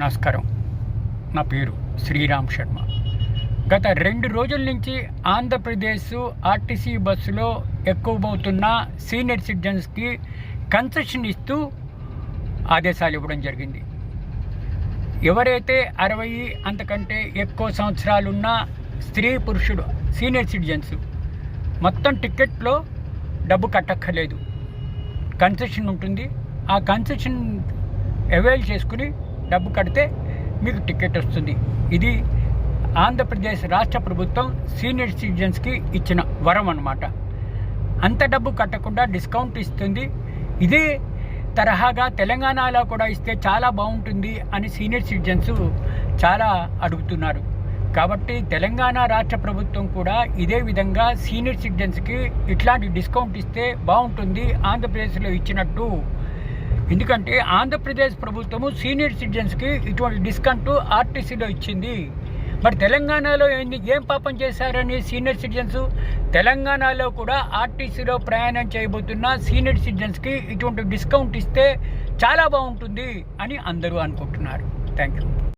నమస్కారం. నా పేరు శ్రీరామ్ శర్మ. గత రెండు రోజుల నుంచి ఆంధ్రప్రదేశ్ ఆర్టీసీ బస్సులో ఎక్కువబోతున్న సీనియర్ సిటిజన్స్కి కన్సెషన్ ఇస్తూ ఆదేశాలు ఇవ్వడం జరిగింది. ఎవరైతే అరవై అంతకంటే ఎక్కువ సంవత్సరాలున్న స్త్రీ పురుషుడు సీనియర్ సిటిజన్స్ మొత్తం టికెట్లో డబ్బు కట్టక్కర్లేదు. కన్సెషన్ ఉంటుంది. ఆ కన్సెషన్ అవైల్ చేసుకుని డబ్బు కడితే మీకు టికెట్ వస్తుంది. ఇది ఆంధ్రప్రదేశ్ రాష్ట్ర ప్రభుత్వం సీనియర్ సిటిజన్స్కి ఇచ్చిన వరం అనమాట అంత డబ్బు కట్టకుండా డిస్కౌంట్ ఇస్తుంది. ఇదే తరహాగా తెలంగాణలో కూడా ఇస్తే చాలా బాగుంటుంది అని సీనియర్ సిటిజన్స్ చాలా అడుగుతున్నారు. కాబట్టి తెలంగాణ రాష్ట్ర ప్రభుత్వం కూడా ఇదే విధంగా సీనియర్ సిటిజన్స్కి ఇట్లాంటి డిస్కౌంట్ ఇస్తే బాగుంటుంది ఆంధ్రప్రదేశ్లో ఇచ్చినట్టు ఎందుకంటే ఆంధ్రప్రదేశ్ ప్రభుత్వము సీనియర్ సిటిజన్స్కి ఇటువంటి డిస్కౌంట్ ఆర్టీసీలో ఇచ్చింది. మరి తెలంగాణలో ఏంది? ఏం పాపం చేశారని సీనియర్ సిటిజన్స్? తెలంగాణలో కూడా ఆర్టీసీలో ప్రయాణం చేయబోతున్న సీనియర్ సిటిజన్స్కి ఇటువంటి డిస్కౌంట్ ఇస్తే చాలా బాగుంటుంది అని అందరూ అనుకుంటున్నారు. Thank you